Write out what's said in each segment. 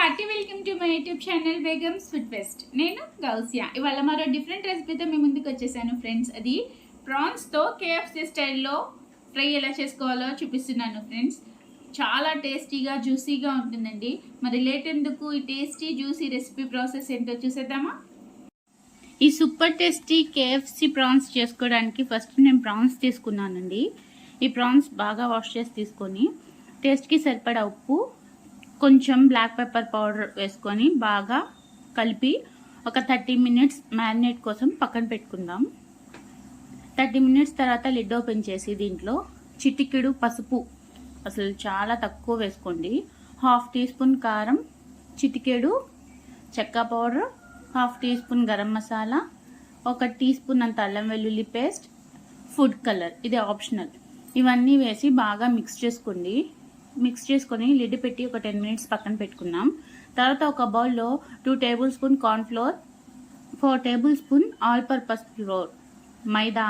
Hearty welcome to my YouTube channel Begums sweet fest నేను గౌసియా. ఇవాళ మరో డిఫరెంట్ రెసిపీతో మీ ముందుకు వచ్చేసాను ఫ్రెండ్స్ అది ప్రాన్స్తో కేఎఫ్సీ స్టైల్లో ఫ్రై ఎలా చేసుకోవాలో చూపిస్తున్నాను ఫ్రెండ్స్ చాలా టేస్టీగా జ్యూసీగా ఉంటుందండి. మరి లేట్ ఎందుకు ఈ టేస్టీ జ్యూసీ రెసిపీ ప్రాసెస్ ఏంటో చూసేద్దామా? ఈ సూపర్ టేస్టీ కేఎఫ్సీ ప్రాన్స్ చేసుకోవడానికి ఫస్ట్ నేను ప్రాన్స్ తీసుకున్నానండి. ఈ ప్రాన్స్ బాగా వాష్ చేసి తీసుకొని టేస్ట్కి సరిపడా ఉప్పు కొంచెం బ్లాక్ పెప్పర్ పౌడర్ వేసుకొని బాగా కలిపి ఒక థర్టీ మినిట్స్ మ్యారినేట్ కోసం పక్కన పెట్టుకుందాం. థర్టీ మినిట్స్ తర్వాత లిడ్ ఓపెన్ చేసి దీంట్లో చిటికెడు పసుపు అసలు చాలా తక్కువ వేసుకోండి. హాఫ్ టీ స్పూన్ కారం చిటికెడు చెక్క powder half teaspoon garam masala ఒక టీ స్పూన్ అంత అల్లం వెల్లుల్లి పేస్ట్ ఫుడ్ కలర్ ఇది ఆప్షనల్ ఇవన్నీ వేసి బాగా మిక్స్ చేసుకోండి. మిక్స్ చేసుకొని లిడ్ పెట్టి ఒక టెన్ మినిట్స్ పక్కన పెట్టుకున్నాం తర్వాత ఒక బౌల్లో two tablespoon cornflour four tablespoon all purpose flour. Maida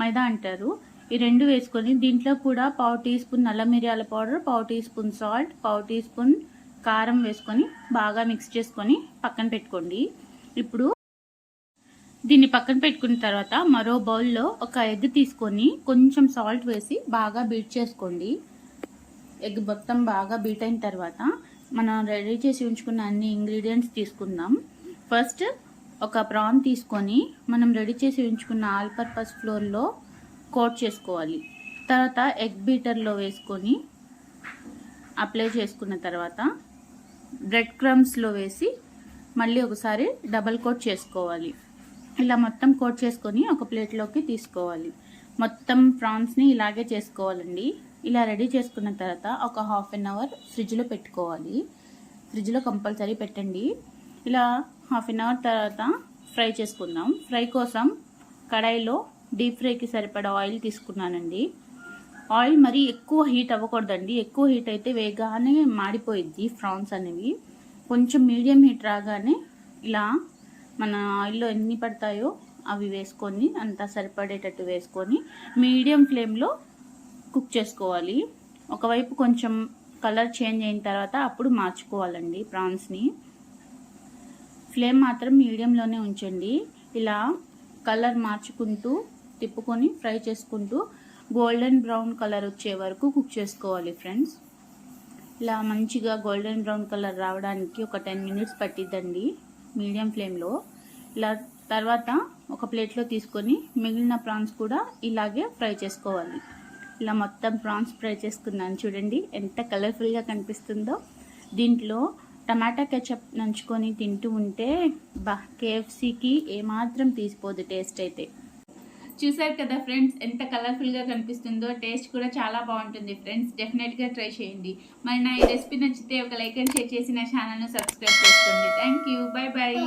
maida అంటారు. ఈ రెండు వేసుకొని దీంట్లో కూడా పావు టీ స్పూన్ నల్ల మిరియాల పౌడర్ పావు టీ స్పూన్ సాల్ట్ పావు టీ స్పూన్ కారం వేసుకొని బాగా మిక్స్ చేసుకొని పక్కన పెట్టుకోండి. ఇప్పుడు దీన్ని పక్కన పెట్టుకున్న తర్వాత మరో బౌల్లో ఒక ఎగ్ తీసుకొని కొంచెం సాల్ట్ వేసి బాగా బీట్ చేసుకోండి. ఎగ్ మొత్తం బాగా బీట్ అయిన తర్వాత మనం రెడీ చేసి ఉంచుకున్న అన్ని ఇంగ్రీడియంట్స్ తీసుకుందాం. ఫస్ట్ ఒక ప్రాన్ తీసుకొని మనం రెడీ చేసి ఉంచుకున్న ఆల్ పర్పస్ ఫ్లోర్లో కోట్ చేసుకోవాలి. తర్వాత ఎగ్ బీటర్లో వేసుకొని అప్లై చేసుకున్న తర్వాత బ్రెడ్ క్రమ్స్లో వేసి మళ్ళీ ఒకసారి డబల్ కోట్ చేసుకోవాలి. ఇలా మొత్తం కోట్ చేసుకొని ఒక ప్లేట్లోకి తీసుకోవాలి. మొత్తం ప్రాన్స్ని ఇలాగే చేసుకోవాలండి. ఇలా రెడీ చేసుకున్న తర్వాత ఒక హాఫ్ అన్ అవర్ ఫ్రిడ్జ్లో పెట్టుకోవాలి. ఫ్రిడ్జ్లో కంపల్సరీ పెట్టండి. ఇలా హాఫ్ అన్ అవర్ తర్వాత ఫ్రై చేసుకుందాం. ఫ్రై కోసం కడాయిలో డీప్ ఫ్రైకి సరిపడా ఆయిల్ తీసుకున్నానండి. ఆయిల్ మరీ ఎక్కువ హీట్ అవ్వకూడదండి. ఎక్కువ హీట్ అయితే వేగానే మాడిపోయిద్ది ఫ్రాన్స్ అనేవి. కొంచెం మీడియం హీట్ రాగానే ఇలా మన ఆయిల్లో ఎన్ని పడతాయో అవి వేసుకొని అంతా సరిపడేటట్టు వేసుకొని మీడియం ఫ్లేమ్లో కుక్ చేసుకోవాలి. ఒకవైపు కొంచెం కలర్ చేంజ్ అయిన తర్వాత అప్పుడు మార్చుకోవాలండి ప్రాన్స్ని. ఫ్లేమ్ మాత్రం మీడియంలోనే ఉంచండి. ఇలా కలర్ మార్చుకుంటూ తిప్పుకొని ఫ్రై చేసుకుంటూ గోల్డెన్ బ్రౌన్ కలర్ వచ్చే వరకు కుక్ చేసుకోవాలి ఫ్రెండ్స్. ఇలా మంచిగా గోల్డెన్ బ్రౌన్ కలర్ రావడానికి ఒక టెన్ మినిట్స్ పట్టిద్దండి మీడియం ఫ్లేమ్లో. ఇలా తర్వాత ఒక ప్లేట్లో తీసుకొని మిగిలిన ప్రాన్స్ కూడా ఇలాగే ఫ్రై చేసుకోవాలి. ఇలా మొత్తం ప్రాన్స్ ఫ్రై చేసుకున్నాను చూడండి. ఎంత కలర్ఫుల్గా కనిపిస్తుందో. దీంట్లో టమాటా కెచప్ నంచుకొని తింటూ ఉంటే బా కేఎఫ్సీకి ఏమాత్రం తీసిపోదు టేస్ట్ అయితే. చూసారు కదా ఫ్రెండ్స్ ఎంత కలర్ఫుల్గా కనిపిస్తుందో. టేస్ట్ కూడా చాలా బాగుంటుంది ఫ్రెండ్స్. డెఫినెట్గా ట్రై చేయండి. మరి నా ఈ రెసిపీ నచ్చితే ఒక లైక్ అండ్ షేర్ చేసి నా ఛానల్ను సబ్స్క్రైబ్ చేసుకోండి. Thank you bye bye